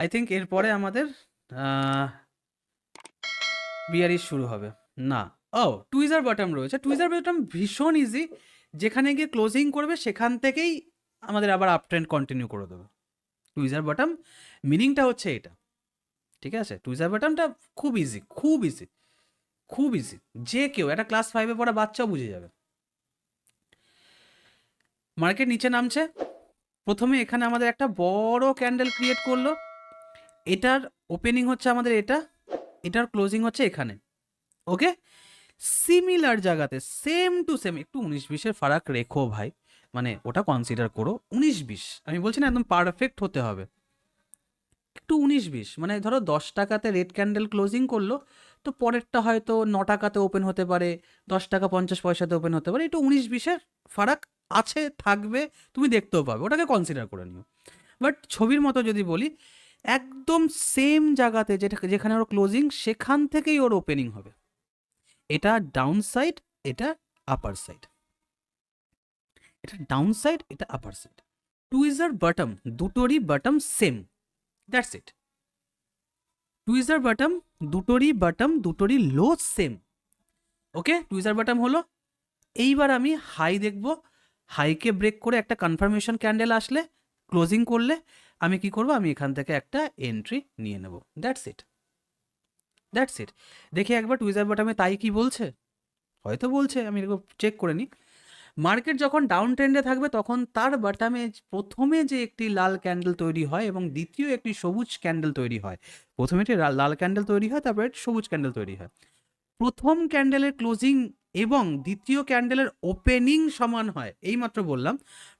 I think এরপরে আমাদের bearish শুরু হবে। না। ও টুইজার বটম রয়েছে। টুইজার বটম ভীষণ ইজি যেখানে গিয়ে ক্লোজিং করবে, সেখান থেকেই আমাদের আবার আপ ট্রেন্ড কন্টিনিউ করে দেবে। টুইজার বটম মিনিংটা হচ্ছে এটা। ঠিক আছে? টুইজার বটমটা খুব ইজি খুব ইজি খুব ইজি যে কেউ, একটা ক্লাস ফাইভে পড়া বাচ্চাও বুঝে যাবে। মার্কেট নিচে নামছে। প্রথমে এখানে আমাদের একটা বড় ক্যান্ডেল ক্রিয়েট করল। এটার ওপেনিং হচ্ছে আমাদের এটা, এটার ক্লোজিং হচ্ছে এখানে ওকে সিমিলার জায়গাতে সেম টু সেম একটু উনিশ বিশের ফারাক রেখো ভাই মানে ওটা কনসিডার করো, উনিশ বিশ, আমি বলছি না একদম পারফেক্ট হতে হবে। একটু উনিশ বিশ মানে ধরো দশ টাকাতে রেড ক্যান্ডেল ক্লোজিং করল, তো পরেরটা হয়তো ন টাকাতে ওপেন হতে পারে, দশ টাকা পঞ্চাশ পয়সাতে ওপেন হতে পারে, একটু উনিশ বিশের ফারাক আছে, থাকবে, তুমি দেখতেও পাবে, ওটাকে কনসিডার করে নিও। বাট ছবির মতো যদি বলি একদম সেম জায়গাতে যেটা যেখানে ওর ক্লোজিং সেখান থেকেই ওর ওপেনিং হবে। এটা ডাউন সাইড এটা আপার সাইড এটা ডাউন সাইড এটা upper side tweezer bottom দুটোরই bottom same that's it tweezer bottom দুটোরই বটম দুটোরই low same okay tweezer bottom হলো। এইবার আমি হাই দেখব। হাইকে ব্রেক করে একটা কনফার্মেশন ক্যান্ডেল আসলে ক্লোজিং করলে আমি কি করব? আমি এখান থেকে একটা এন্ট্রি নিয়ে নেব। দ্যাটস ইট দ্যাটস ইট দেখি একবার টুইজার বটামে তাই কি বলছে? হয়তো বলছে, আমি এরকম চেক করে নিই। মার্কেট যখন ডাউন ট্রেন্ডে থাকবে, তখন তার বাটামে প্রথমে যে একটি লাল ক্যান্ডেল তৈরি হয় এবং দ্বিতীয় একটি সবুজ ক্যান্ডেল তৈরি হয়। প্রথমে একটি লাল ক্যান্ডেল তৈরি হয়, তারপরে সবুজ ক্যান্ডেল তৈরি হয়। প্রথম ক্যান্ডেলের ক্লোজিং এবং দ্বিতীয় ক্যান্ডেলের ওপেনিং সমান হয়। এইমাত্র বললাম,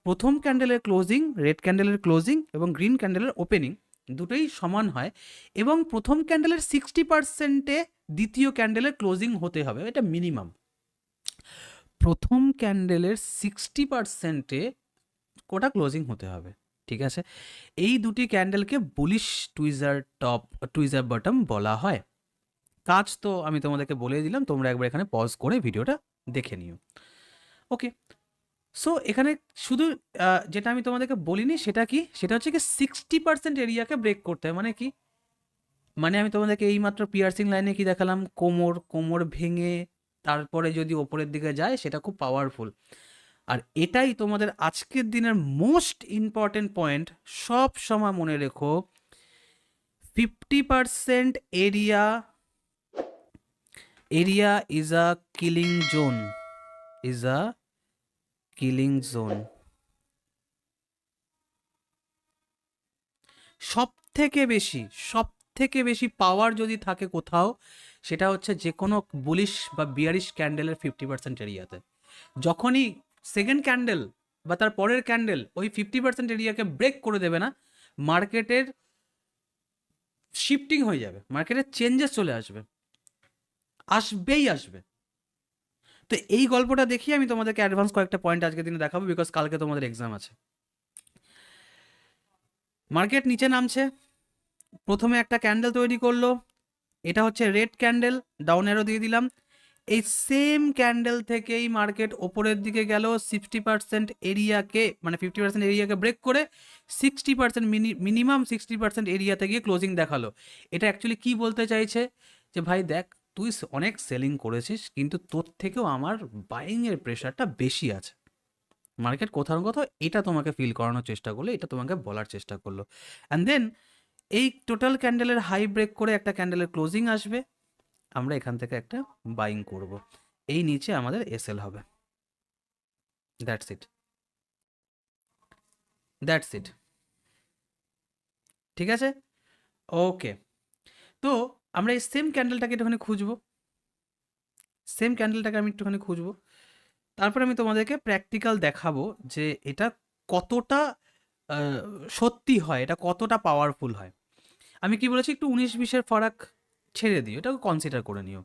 প্রথম ক্যান্ডেলের ক্লোজিং, রেড ক্যান্ডেলের ক্লোজিং এবং গ্রিন ক্যান্ডেলের ওপেনিং দুটোই সমান হয় এবং প্রথম ক্যান্ডেলের সিক্সটি পার্সেন্টে দ্বিতীয় ক্যান্ডেলের ক্লোজিং হতে হবে, এটা মিনিমাম। প্রথম ক্যান্ডেলের সিক্সটি পার্সেন্টে কোটা ক্লোজিং হতে হবে, ঠিক আছে? এই দুটি ক্যান্ডেলকে bullish tweezer top, tweezer bottom বলা হয়। কাজ তো আমি তোমাদেরকে বলে দিলাম, তোমরা একবার এখানে পজ করে ভিডিওটা দেখে নিও। ওকে সো এখানে শুধু যেটা আমি তোমাদেরকে বলিনি সেটা কি? সেটা হচ্ছে কি সিক্সটি পার্সেন্ট এরিয়াকে ব্রেক করতে হয় মানে কি? মানে আমি তোমাদেরকে এইমাত্র পিয়ার্সিং লাইনে কি দেখালাম? কোমর কোমর ভেঙে তারপরে যদি ওপরের দিকে যায়, সেটা খুব পাওয়ারফুল আর এটাই তোমাদের আজকের দিনের মোস্ট ইম্পর্টেন্ট পয়েন্ট সব সময় মনে রেখো fifty percent area area is a killing zone is a killing zone সব থেকে বেশি সব থেকে বেশি পাওয়ার যদি থাকে কোথাও, সেটা হচ্ছে যে কোনো বুলিশ বা বিয়ারিশ ক্যান্ডেলের ফিফটি পার্সেন্ট এরিয়াতে যখনই সেকেন্ড ক্যান্ডেল বা তার পরের ক্যান্ডেল ওই ফিফটি পার্সেন্ট এরিয়াকে ব্রেক করে দেবে না মার্কেটের শিফটিং হয়ে যাবে মার্কেটের চেঞ্জেস চলে আসবে। আসবেই আসবে। তো এই গল্পটা দেখিয়ে আমি তোমাদেরকে অ্যাডভান্স কয়েকটা পয়েন্ট আজকে দিনে দেখাবো বিকজ কালকে তোমাদের এক্সাম আছে। মার্কেট নিচে নামছে। প্রথমে একটা ক্যান্ডেল তৈরি করল। এটা হচ্ছে রেড ক্যান্ডেল ডাউন এরও দিয়ে দিলাম। এই সেম ক্যান্ডেল থেকেই মার্কেট ওপরের দিকে গেল সিক্সটি পার্সেন্ট এরিয়াকে মানে ফিফটি পার্সেন্ট এরিয়াকে ব্রেক করে sixty percent minimum sixty percent এরিয়াতে গিয়ে ক্লোজিং দেখাল। এটা অ্যাকচুয়ালি কি বলতে চাইছে? যে ভাই দেখ তুই অনেক সেলিং করেছিস, কিন্তু তোর থেকেও আমার বাইংয়ের প্রেশারটা বেশি আছে। মার্কেট কোথাও কোথাও এটা তোমাকে ফিল করানোর চেষ্টা করল, এটা তোমাকে বলার চেষ্টা করল। অ্যান্ড দেন এই টোটাল ক্যান্ডেলের হাই ব্রেক করে একটা ক্যান্ডেলের ক্লোজিং আসবে, আমরা এখান থেকে একটা বাইং করব। এই নিচে আমাদের এসএল হবে। দ্যাটস ইট দ্যাটস ইট ঠিক আছে? ওকে তো আমরা এই সেম ক্যান্ডেলটাকে একটুখানি খুঁজবো। সেম ক্যান্ডেলটাকে আমি একটুখানি খুঁজবো। তারপরে আমি তোমাদেরকে প্র্যাকটিক্যাল দেখাবো যে এটা কতটা সত্যি হয়, এটা কতটা পাওয়ারফুল হয়। আমি কি বলেছি, একটু উনিশ বিশের ফারাক ছেড়ে দিও এটাকে কনসিডার করে নিও।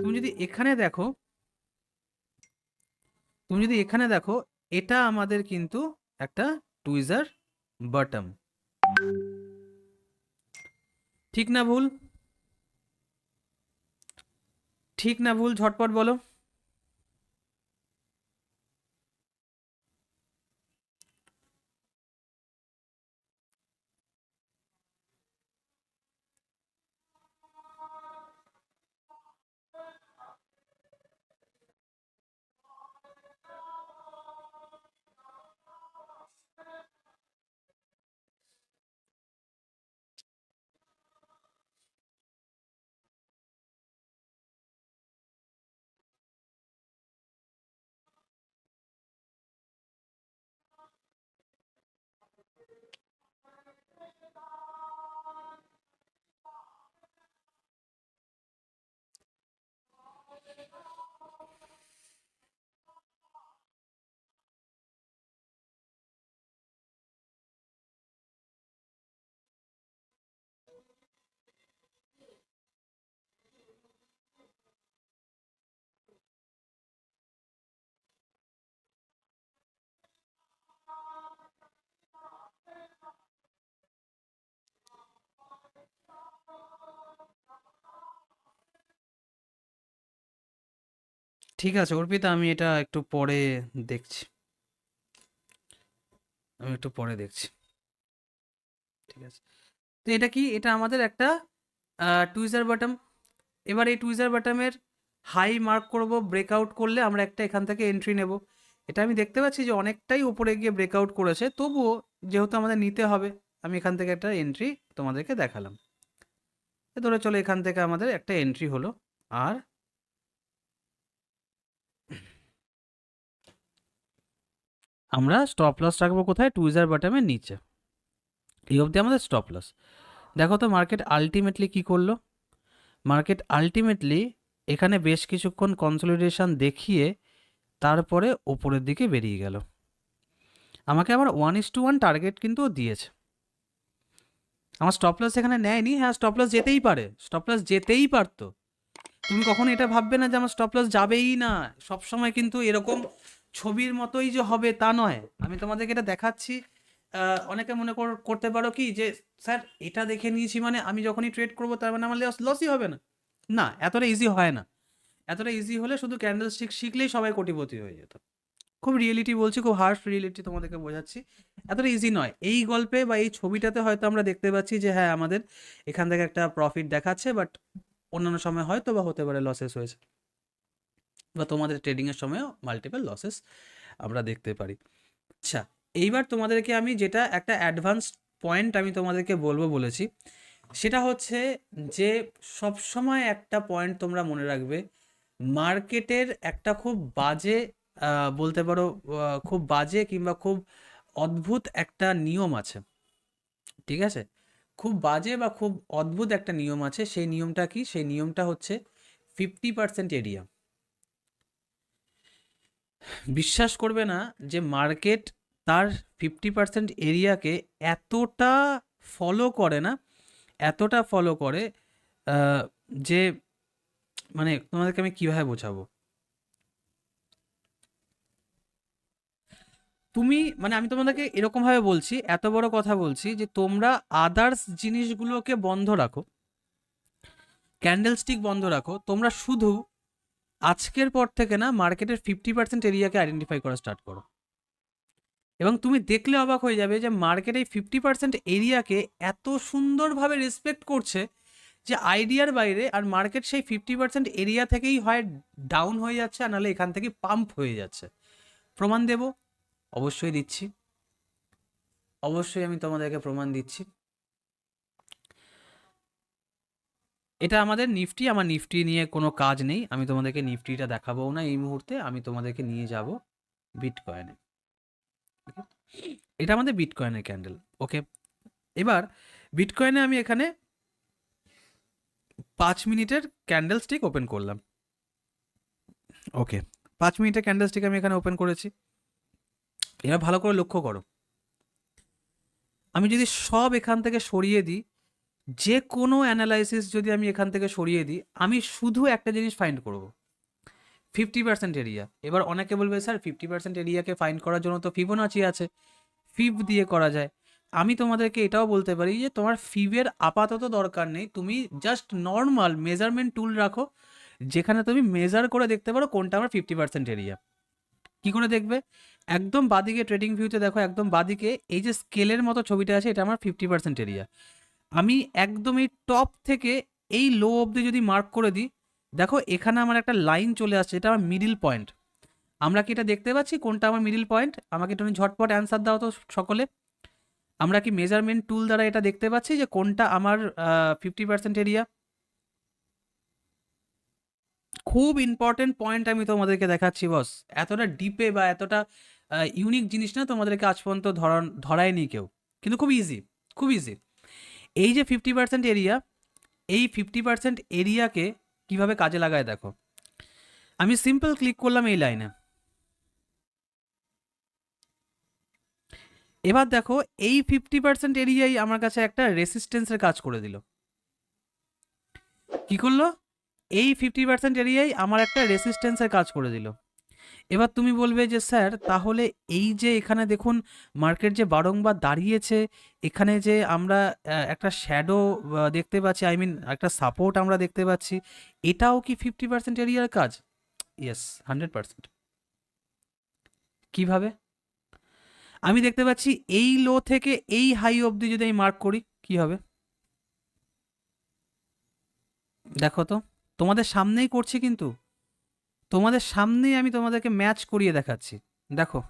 তুমি যদি এখানে দেখো, তুমি যদি এখানে দেখো, এটা আমাদের কিন্তু একটা টুইজার বটম ঠিক না ভুল? ঠিক না ভুল ঝটপট বলো। ঠিক আছে, অর্পিতা, আমি এটা একটু পরে দেখছি। আমি একটু পরে দেখছি। ঠিক আছে। তো এটা কি? এটা আমাদের একটা টুইজার বাটম এবার এই টুইজার বাটমের হাই মার্ক করব ব্রেকআউট করলে আমরা একটা এখান থেকে এন্ট্রি নেব। এটা আমি দেখতে পাচ্ছি যে অনেকটাই উপরে গিয়ে ব্রেকআউট করেছে, তবুও যেহেতু আমাদের নিতে হবে, আমি এখান থেকে একটা এন্ট্রি তোমাদেরকে দেখালাম। ধরে চলো এখান থেকে আমাদের একটা এন্ট্রি হলো। আর আমরা স্টপ লস রাখব কোথায়? টুইজার বাটামের নিচে। এই অবধি আমাদের স্টপ লস দেখো তো মার্কেট আলটিমেটলি কি করল? মার্কেট আলটিমেটলি এখানে বেশ কিছুক্ষণ কনসলিডেশন দেখিয়ে তারপরে ওপরের দিকে বেরিয়ে গেল। আমাকে আমার one is two one target কিন্তু দিয়েছে। আমার স্টপ লস এখানে নেয়নি? হ্যাঁ স্টপ লস যেতেই পারে। স্টপ লস যেতেই পারতো। তুমি কখনো এটা ভাববে না যে আমার স্টপ লস যাবেই না। সবসময় কিন্তু এরকম ছবির মতোই যে হবে তা নয়। আমি তোমাদেরকে এটা দেখাচ্ছি। অনেকে মনে কর- করতে পারো কি যে, স্যার, এটা দেখে নিয়েছি মানে আমি যখনই ট্রেড করব তার মানে আমার লস লসই হবে না। না, এতটা ইজি হয় না। এতটা ইজি হলে শুধু ক্যান্ডেল স্টিক শিখলেই সবাই কোটিপতি হয়ে যেত। খুব রিয়েলিটি বলছি, খুব হার্শ রিয়েলিটি তোমাদেরকে বোঝাচ্ছি। এতটা ইজি নয়। এই গল্পে বা এই ছবিটাতে হয়তো আমরা দেখতে পাচ্ছি যে হ্যাঁ আমাদের এখান থেকে একটা প্রফিট দেখাচ্ছে বাট অন্যান্য সময় হয়তো বা হতে পারে লসেস হয়েছে। বা তোমাদের ট্রেডিংয়ের সময়ও মাল্টিপল লসেস আমরা দেখতে পারি। আচ্ছা এইবার তোমাদেরকে আমি যেটা একটা অ্যাডভান্স পয়েন্ট আমি তোমাদেরকে বলব বলেছি, সেটা হচ্ছে যে সব সময় একটা পয়েন্ট তোমরা মনে রাখবে মার্কেটের একটা খুব বাজে বলতে পারো খুব বাজে কিংবা খুব অদ্ভুত একটা নিয়ম আছে। ঠিক আছে? খুব বাজে বা খুব অদ্ভুত একটা নিয়ম আছে, সেই নিয়মটা কি? সেই নিয়মটা হচ্ছে ফিফটি পার্সেন্ট এরিয়া বিশ্বাস করবে না যে মার্কেট তার ফিফটি পার্সেন্ট এরিয়াকে এতটা ফলো করে না, এতটা ফলো করে যে মানে তোমাদেরকে আমি কীভাবে বোঝাবো? তুমি মানে আমি তোমাদেরকে এরকমভাবে বলছি, এত বড় কথা বলছি যে তোমরা আদার্স জিনিসগুলোকে বন্ধ রাখো ক্যান্ডেল স্টিক বন্ধ রাখো, তোমরা শুধু আজকের পর থেকে না মার্কেটের ফিফটি পার্সেন্ট এরিয়াকে আইডেন্টিফাই করা স্টার্ট করো। এবং তুমি দেখলে অবাক হয়ে যাবে যে মার্কেট এই ফিফটি পার্সেন্ট এরিয়াকে এত সুন্দরভাবে রেসপেক্ট করছে যে আইডিয়ার বাইরে আর মার্কেট সেই ফিফটি পার্সেন্ট এরিয়া থেকেই হয় ডাউন হয়ে যাচ্ছে আর নাহলে এখান থেকে পাম্প হয়ে যাচ্ছে। প্রমাণ দেব? অবশ্যই দিচ্ছি। অবশ্যই আমি তোমাদেরকে প্রমাণ দিচ্ছি। এটা আমাদের নিফটি, আমার নিফটি নিয়ে কোনো কাজ নেই। আমি তোমাদেরকে নিফটিটা দেখাবো না এই মুহূর্তে, আমি তোমাদেরকে নিয়ে যাব বিটকয়েনে এটা আমাদের বিটকয়েনের ক্যান্ডেল ওকে এবার বিটকয়েনে আমি এখানে পাঁচ মিনিটের ক্যান্ডেল স্টিক ওপেন করলাম। ওকে পাঁচ মিনিটের ক্যান্ডেল স্টিক আমি এখানে ওপেন করেছি। এবার ভালো করে লক্ষ্য করো। আমি যদি সব এখান থেকে সরিয়ে দিই যে কোনো অ্যানালাইসিস যদি আমি এখান থেকে সরিয়ে দিই, আমি শুধু একটা জিনিস ফাইন্ড করব। ফিফটি পার্সেন্ট এরিয়া এবার অনেকে বলবে, স্যার ফিফটি পার্সেন্ট এরিয়াকে ফাইন্ড করার জন্য তো ফিবোনাচি আছে। ফিব দিয়ে করা যায়। আমি তোমাদেরকে এটাও বলতে পারি যে, তোমার ফিবের আপাতত দরকার নেই। তুমি জাস্ট নর্মাল মেজারমেন্ট টুল রাখো, যেখানে তুমি মেজার করে দেখতে পারো কোনটা আমার ফিফটি পার্সেন্ট এরিয়া কী করে দেখবে? একদম বাদিকে ট্রেডিং ভিউতে দেখো, একদম বাদিকে এই যে স্কেলের মতো ছবিটা আছে, এটা আমার ফিফটি পার্সেন্ট এরিয়া আমি একদম এই টপ থেকে এই লো অবধি যদি মার্ক করে দিই, দেখো এখানে আমার একটা লাইন চলে আসছে, এটা আমার মিডিল পয়েন্ট আমরা কি এটা দেখতে পাচ্ছি? কোনটা আমার মিডিল পয়েন্ট আমাকে তুমি ঝটপট অ্যান্সার দাও তো সকলে। আমরা কি মেজারমেন্ট টুল দ্বারা এটা দেখতে পাচ্ছি যে কোনটা আমার ফিফটি পার্সেন্ট এরিয়া খুব ইম্পর্টেন্ট পয়েন্ট আমি তোমাদেরকে দেখাচ্ছি বস এতটা ডিপে বা এতটা ইউনিক জিনিস না তোমাদেরকে আজ পর্যন্ত ধরা ধরায়নি কেউ। কিন্তু খুব ইজি খুব ইজি এই যে ফিফটি পার্সেন্ট এরিয়া এই ফিফটি পার্সেন্ট এরিয়াকে কীভাবে কাজে লাগায় দেখো। আমি সিম্পল ক্লিক করলাম এই লাইনে এবার দেখো, এই ফিফটি পার্সেন্ট এরিয়াই আমার কাছে একটা রেসিস্টেন্সের কাজ করে দিল। কি করল? এই ফিফটি পার্সেন্ট এরিয়াই আমার একটা রেসিস্টেন্সের কাজ করে দিল। এবার তুমি বলবে যে, স্যার, তাহলে এই যে এখানে দেখুন, মার্কেট যে বারংবার দাঁড়িয়েছে, এখানে যে আমরা একটা শ্যাডো দেখতে পাচ্ছি আই মিন একটা সাপোর্ট আমরা দেখতে পাচ্ছি, এটাও কি ফিফটি পার্সেন্ট এরিয়ার কাজ? ইয়েস হান্ড্রেড পার্সেন্ট কীভাবে? আমি দেখতে পাচ্ছি এই লো থেকে এই হাই অবধি যদি আমি মার্ক করি, কি হবে? দেখো তো, তোমাদের সামনেই করছি কিন্তু। তোমাদের সামনেই আমি তোমাদেরকে ম্যাচ করিয়ে দেখাচ্ছি। দেখো।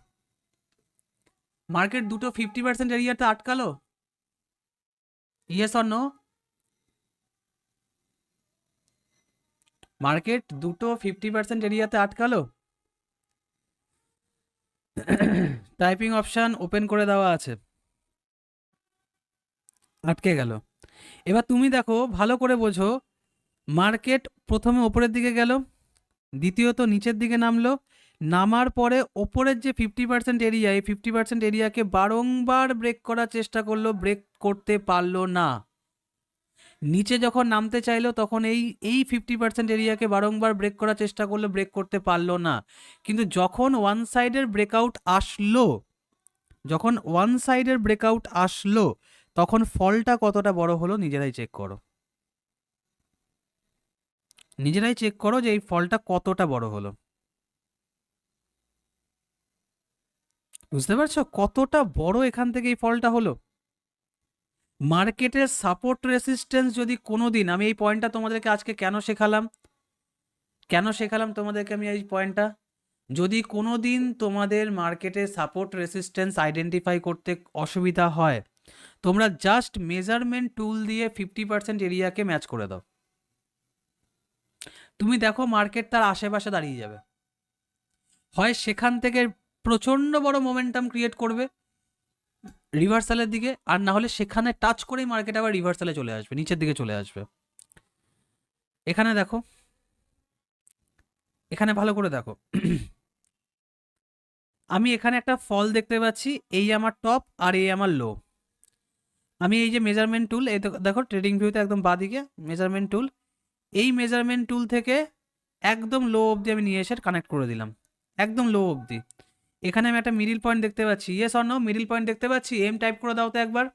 মার্কেট দুটো ফিফটি পার্সেন্ট এরিয়াতে আটকালো। ইয়েস নো মার্কেট দুটো ফিফটি পার্সেন্ট এরিয়াতে আটকালো। টাইপিং অপশান ওপেন করে দেওয়া আছে। আটকে গেল। এবার তুমি দেখো, ভালো করে বোঝো। মার্কেট প্রথমে ওপরের দিকে গেল। দ্বিতীয়ত নিচের দিকে নামলো। নামার পরে ওপরের যে ফিফটি পার্সেন্ট এরিয়া এই ফিফটি পার্সেন্ট এরিয়াকে বারংবার ব্রেক করার চেষ্টা করল ব্রেক করতে পারল না। নিচে যখন নামতে চাইলো, তখন এই এই ফিফটি পার্সেন্ট এরিয়াকে বারংবার ব্রেক করার চেষ্টা করল ব্রেক করতে পারল না। কিন্তু যখন ওয়ান সাইডের ব্রেকআউট আসলো, যখন ওয়ান সাইডের ব্রেকআউট আসলো, তখন ফলটা কতটা বড় হলো নিজেরাই চেক করো। নিজেরাই চেক করো যে এই ফলটা কতটা বড় হলো। বুঝতে পারছ? কতটা বড় এখান থেকে এই ফলটা হলো? মার্কেটের সাপোর্ট রেসিস্ট্যান্স যদি কোনো দিন আমি এই পয়েন্টটা তোমাদেরকে আজকে কেন শেখালাম? কেন শেখালাম তোমাদেরকে আমি এই পয়েন্টটা যদি কোনো দিন তোমাদের মার্কেটে সাপোর্ট রেসিস্ট্যান্স আইডেন্টিফাই করতে অসুবিধা হয়, তোমরা জাস্ট মেজারমেন্ট টুল দিয়ে ফিফটি পার্সেন্ট এরিয়াকে ম্যাচ করে দাও। তুমি দেখো মার্কেট তার আশেপাশে দাঁড়িয়ে যাবে। হয় সেখান থেকে প্রচণ্ড বড় মোমেন্টাম ক্রিয়েট করবে রিভার্সালের দিকে, আর না হলে সেখানে টাচ করেই মার্কেট আবার রিভার্সালে চলে আসবে, নিচের দিকে চলে আসবে। এখানে দেখো, এখানে ভালো করে দেখো। আমি এখানে একটা ফল দেখতে পাচ্ছি, এই আমার টপ আর এই আমার লো আমি এই যে মেজারমেন্ট টুল এই দেখো ট্রেডিং ভিউতে একদম বাদিকে মেজারমেন্ট টুল এই মেজারমেন্ট টুল থেকে একদম লো অবধি আমি নিয়ে এসে কানেক্ট করে দিলাম। একদম লো অবধি। এখানে আমি একটা মিডিল পয়েন্ট দেখতে পাচ্ছি। ইয়েস অর মিডিল পয়েন্ট দেখতে পাচ্ছি? এম টাইপ করে দাও তো একবার।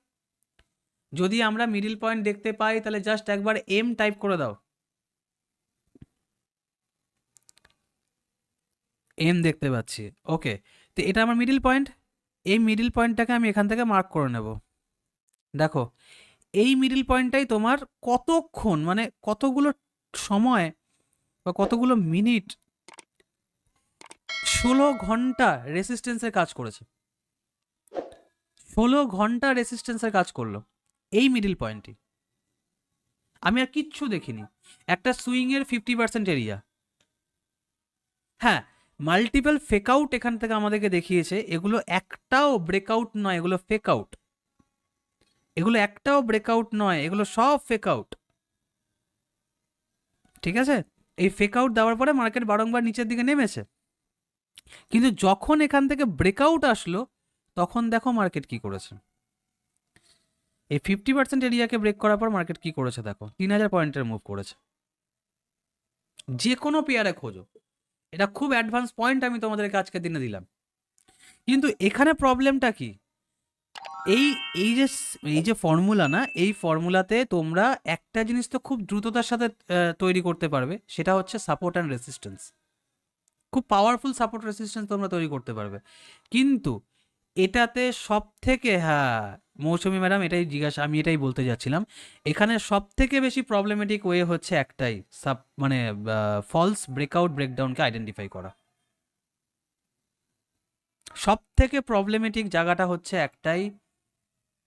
যদি আমরা মিডিল পয়েন্ট দেখতে পাই, তাহলে জাস্ট একবার এম টাইপ করে দাও। এম দেখতে পাচ্ছি। ওকে তো এটা আমার মিডিল পয়েন্ট এই মিডিল পয়েন্টটাকে আমি এখান থেকে মার্ক করে নেব। দেখো, এই মিডিল পয়েন্টটাই তোমার কতক্ষণ মানে কতগুলো সময় বা কতগুলো মিনিট ষোলো ঘণ্টা রেসিস্টেন্সের কাজ করেছে। ষোলো ঘণ্টা রেসিস্টেন্সের কাজ করল এই মিডিল পয়েন্টটি আমি আর কিচ্ছু দেখিনি। একটা সুইংয়ের ফিফটি পার্সেন্ট এরিয়া হ্যাঁ মাল্টিপল ফেক আউট এখান থেকে আমাদেরকে দেখিয়েছে, এগুলো একটাও ব্রেকআউট নয়, এগুলো ফেক আউট এগুলো একটাও ব্রেকআউট নয়, এগুলো সব ফেক আউট ঠিক আছে? এই ফেক আউট দেওয়ার পরে মার্কেট বারংবার নিচের দিকে নেমেছে। কিন্তু যখন এখান থেকে ব্রেকআউট আসলো, তখন দেখো মার্কেট কি করেছে। এই ফিফটি পার্সেন্ট এরিয়াকে ব্রেক করার পর মার্কেট কি করেছে দেখো? তিন হাজার পয়েন্টের মুভ করেছে। যে কোনো পেয়ারে খোঁজো। এটা খুব অ্যাডভান্স পয়েন্ট আমি তোমাদেরকে আজকের দিনে দিলাম। কিন্তু এখানে প্রবলেমটা কি? এই এই যে এই যে ফর্মুলা না, এই ফর্মুলাতে তোমরা একটা জিনিস তো খুব দ্রুততার সাথে তৈরি করতে পারবে, সেটা হচ্ছে সাপোর্ট অ্যান্ড রেসিস্ট্যান্স খুব পাওয়ারফুল সাপোর্ট রেসিস্ট্যান্স তোমরা তৈরি করতে পারবে। কিন্তু এটাতে সব থেকে হ্যাঁ মৌসুমি ম্যাডাম এটাই জিজ্ঞাসা, আমি এটাই বলতে যাচ্ছিলাম, এখানে সব থেকে বেশি প্রবলেমেটিক ওয়ে হচ্ছে একটাই সাব মানে ফলস ব্রেকআউট ব্রেকডাউনকে আইডেন্টিফাই করা। সব থেকে প্রবলেমেটিক জায়গাটা হচ্ছে একটাই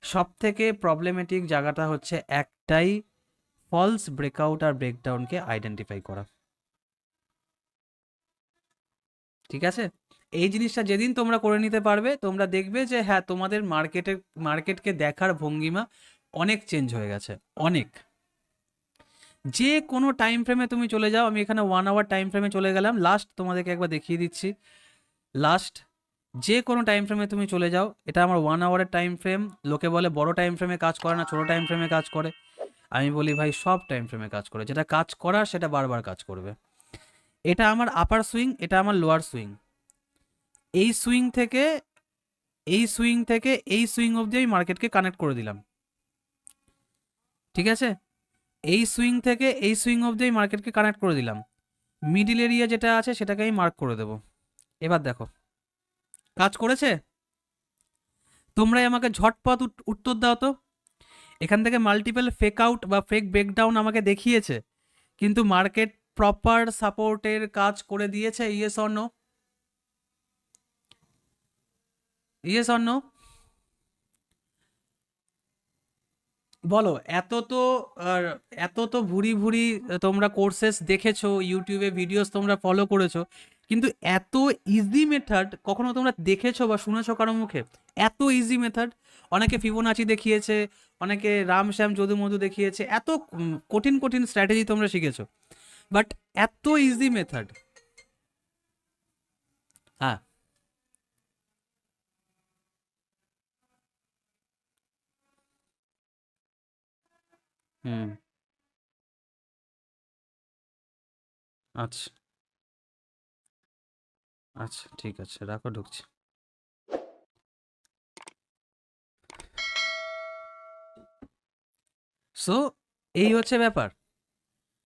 সব থেকে প্রবলেমেটিক জায়গাটা হচ্ছে একটাই ফলস ব্রেকআউট আর ব্রেকডাউনকে আইডেন্টিফাই করা। ঠিক আছে? এই জিনিসটা যেদিন তোমরা করে নিতে পারবে, তোমরা দেখবে যে হ্যাঁ তোমাদের মার্কেটের মার্কেটকে দেখার ভঙ্গিমা অনেক চেঞ্জ হয়ে গেছে, অনেক। যে কোনো টাইম ফ্রেমে তুমি চলে যাও, আমি এখানে ওয়ান আওয়ার টাইম ফ্রেমে চলে গেলাম লাস্ট তোমাদেরকে একবার দেখিয়ে দিচ্ছি। লাস্ট যে কোনো টাইম ফ্রেমে তুমি চলে যাও, এটা আমার ওয়ান আওয়ারের টাইম ফ্রেম লোকে বলে বড় টাইম ফ্রেমে কাজ করে না, ছোটো টাইম ফ্রেমে কাজ করে। আমি বলি, ভাই, সব টাইম ফ্রেমে কাজ করে, যেটা কাজ করার সেটা বারবার কাজ করবে। এটা আমার আপার সুইং এটা আমার লোয়ার সুইং এই সুইং থেকে, এই সুইং থেকে, এই সুইং অবধি আমি মার্কেটকে কানেক্ট করে দিলাম। ঠিক আছে? এই সুইং থেকে, এই সুইং অবধি আমি মার্কেটকে কানেক্ট করে দিলাম। মিডিল এরিয়া যেটা আছে, সেটাকে আমি মার্ক করে দেব। এবার দেখো। কাজ করেছে? তোমরাই আমাকে ঝটপট উত- উত্তর দাও তো। এখান থেকে মাল্টিপল ফেক আউট বা ফেক ব্রেকডাউন আমাকে দেখিয়েছে। কিন্তু মার্কেট প্রপার সাপোর্টের কাজ করে দিয়েছে, ইয়েস নো? Yes no? বলো, এত তো, আর এত তো ভুরি ভুরি তোমরা কোর্সেস দেখেছ ইউটিউবে ভিডিওস তোমরা ফলো করেছ। কিন্তু এত ইজি মেথড কখনো তোমরা দেখেছ বা শুনেছো কারও মুখে? এত ইজি মেথড অনেকে ফিবোনাচি দেখিয়েছে, অনেকে রাম শ্যাম যদু মধু দেখিয়েছে, এত কঠিন কঠিন স্ট্র্যাটেজি তোমরা শিখেছো। বাট এত ইজি মেথড হ্যাঁ। হুম। আচ্ছা। আচ্ছা ঠিক আছে রাখো ঢুকছি। সো এই হচ্ছে ব্যাপার।